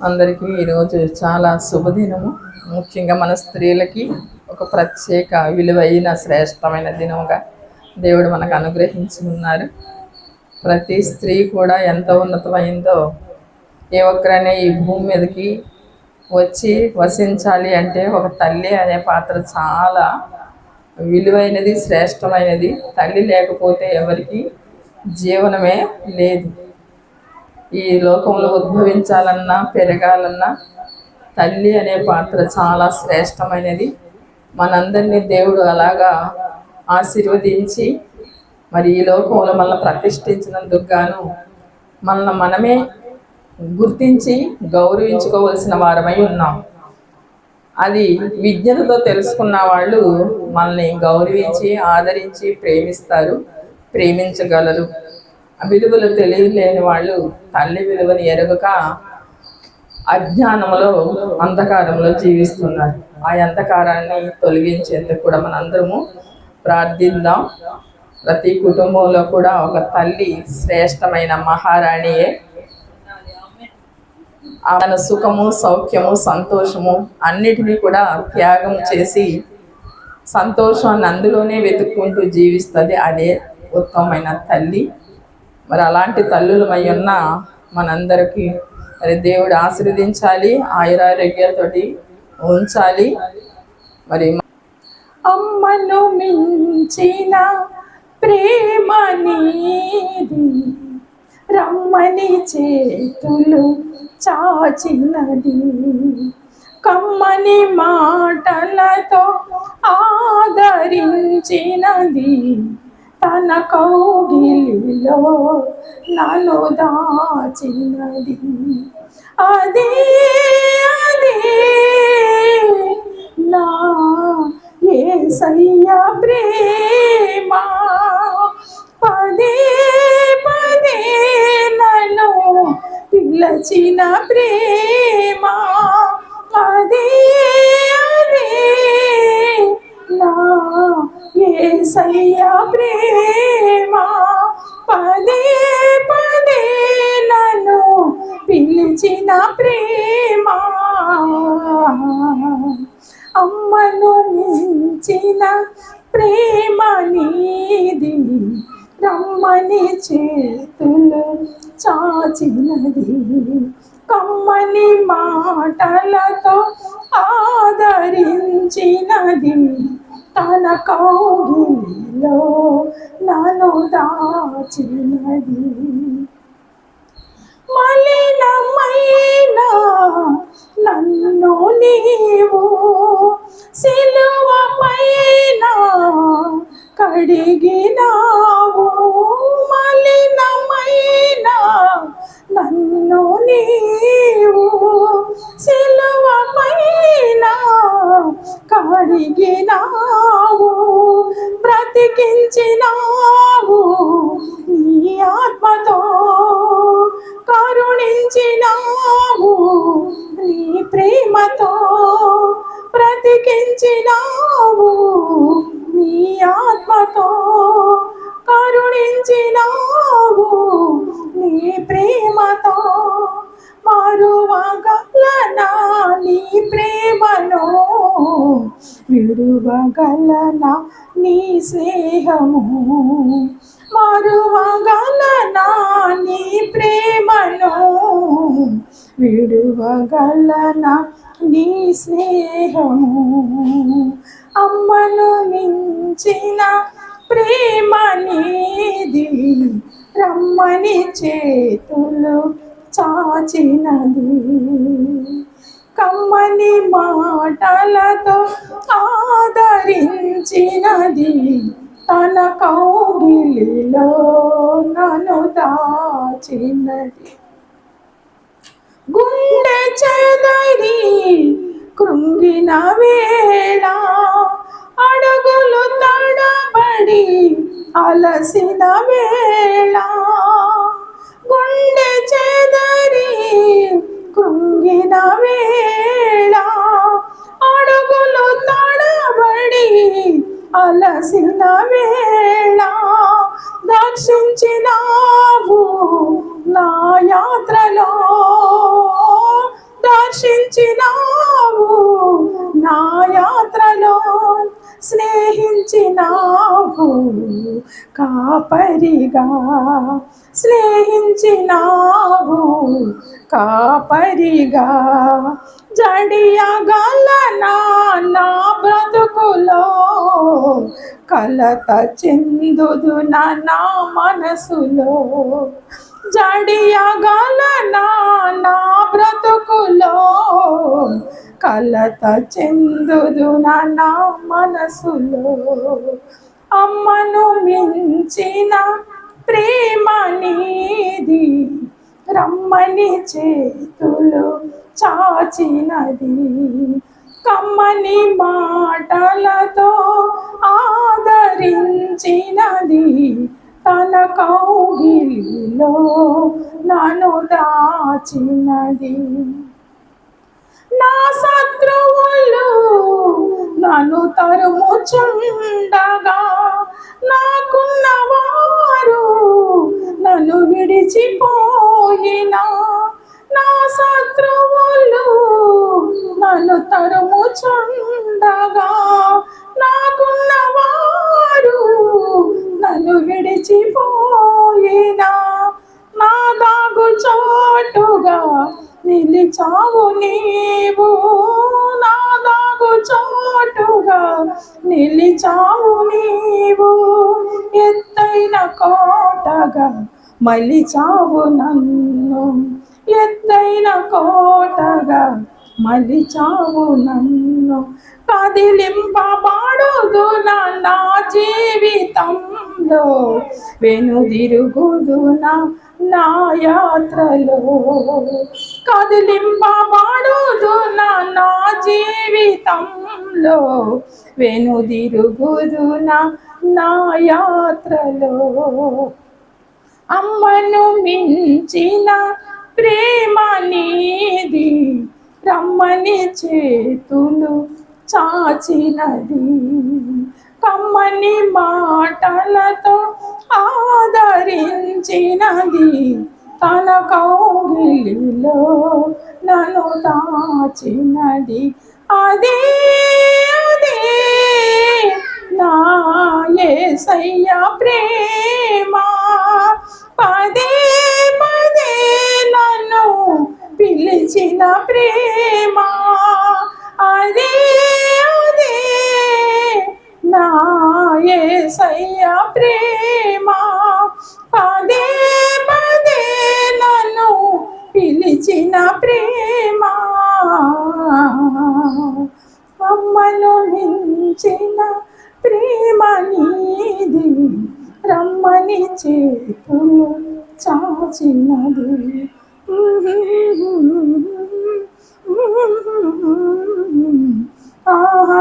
అందరికీ ఈరోజు చాలా శుభదినము. ముఖ్యంగా మన స్త్రీలకి ఒక ప్రత్యేక విలువైన శ్రేష్టమైన దినముగా దేవుడు మనకు అనుగ్రహించి ఉన్నారు. ప్రతి స్త్రీ కూడా ఎంత ఉన్నతమైందో ఏ ఈ భూమి మీదకి వచ్చి వసించాలి అంటే ఒక తల్లి అనే పాత్ర చాలా విలువైనది శ్రేష్టమైనది. తల్లి లేకపోతే ఎవరికి జీవనమే లేదు. ఈ లోకంలో ఉద్భవించాలన్నా పెరగాలన్నా తల్లి అనే పాత్ర చాలా శ్రేష్టమైనది. మనందరినీ దేవుడు అలాగా ఆశీర్వదించి మరి ఈ లోకంలో మనల్ని ప్రతిష్ఠించినందుకు గాను మనల్ని మనమే గుర్తించి గౌరవించుకోవలసిన వారమై ఉన్నాం. అది విజ్ఞతతో తెలుసుకున్న వాళ్ళు మనల్ని గౌరవించి ఆదరించి ప్రేమిస్తారు ప్రేమించగలరు. విలువలు తెలియలేని వాళ్ళు తల్లి విలువని ఎరగక అజ్ఞానంలో అంధకారంలో జీవిస్తున్నారు. ఆ అంధకారాన్ని తొలగించేందుకు కూడా మనందరము ప్రార్థిద్దాం. ప్రతి కుటుంబంలో కూడా ఒక తల్లి శ్రేష్టమైన మహారాణియే. తన సుఖము సౌఖ్యము సంతోషము అన్నిటినీ కూడా త్యాగం చేసి సంతోషాన్ని అందులోనే వెతుక్కుంటూ జీవిస్తుంది. అదే ఉత్తమమైన తల్లి. మరి అలాంటి తల్లులమై ఉన్న మనందరికీ మరి దేవుడు ఆశీర్వదించాలి ఆయురారోగ్యాలతోటి ఉంచాలి. మరి అమ్మను మించిన ప్రేమ నీది రమ్మని చేతులు చాచినది. కమ్మని మాటలతో ఆదరించినది. తన కౌగిలిలో నన్ను దాచినది. అదే అదే నా ఏసయ్య ప్రేమ. పదే పదే నన్ను పిలచిన ప్రేమ. ప్రేమ పదే పదే నన్ను పిలిచిన ప్రేమ. అమ్మను మించిన ప్రేమ నీది రమ్మని చేతులు చాచినది. కమ్మని మాటలతో ఆదరించినది. తన కౌగిలిలో నన్ను దాచినది. మలినమైన నన్ను నీవు సిలువ పైన కడిగినావు. మలినమైన నన్ను నీవు సిలువ పైన కడిగినావు బ్రతికించినావు నీ ఆత్మతో కరుణించినావు నీ ప్రేమతో బ్రతికించినావు నీ ఆత్మతో కరుణించినావు నీ ప్రేమతో. మరువగలనా నీ ప్రేమను విడువగలనా నీ స్నేహము? మరువగలనా నీ ప్రేమను? విడువగలనా నీ స్నేహము? అమ్మను మించిన ప్రేమ నీది రమ్మని చేతులు చాచినది. కమ్మని మాటలతో ఆదరించినది తన కౌగిలిలో నన్ను దాచినది. గుండె చెదరి కృంగిన వేళ అడుగులు తడబడి అలసిన వేళ గుండె చెదరి కృంగిన వేళ అడుగులు తడబడి అలసిన వేళ దర్శించినావు నా యాత్రలో. దర్శించినావు నా యాత్రలో. కాపరిగా స్నేహించినావు. కాపరిగా జడియగలనా నా బ్రతుకులో కలత చెందుదు నా మనసులో. జడియగలనా నా బ్రతుకులో కలత చెందుదు నా మనసులో. అమ్మను మించిన ప్రేమ నీది రమ్మని చేతులు చాచినది. కమ్మని మాటలతో ఆదరించినది తన కౌగిలిలో నన్ను దాచినది. నా శత్రువులు నన్ను తరుముచుండగా. నాకున్న వారు నన్ను విడిచిపోయినా. నా శత్రువులు నన్ను తరుముచుండగా. నాకున్న వారు నన్ను విడిచిపోయినా. నా దాగు చోటుగా నిలిచావు నీవు నాదాగు చోటుగా. నిలిచావు నీవు ఎత్తైన కోటగా. మలిచావు నన్ను ఎత్తైన కోటగా. మలిచావు నన్ను కదిలింపబడుదు నా జీవితంలో. వెనుదిరుగుదు నా యాత్రలో. కదిలింపబడుదు నా నా జీవితంలో. వెనుదిరుగుదు నా యాత్రలో. అమ్మను మించిన ప్రేమ నీది రమ్మని చేతులు చాచినది. కమ్మని మాటలతో ఆదరించినది. తన కౌగిలిలో నన్ను దాచినది. అదే అదే నా యేసయ్య ప్రేమ. పదే పదే నన్ను పిలిచిన ప్రేమ. పిలిచిన ప్రేమ. అమ్మను మించిన ప్రేమ నీది రమ్మని చేతులు చాచినది. ఆహా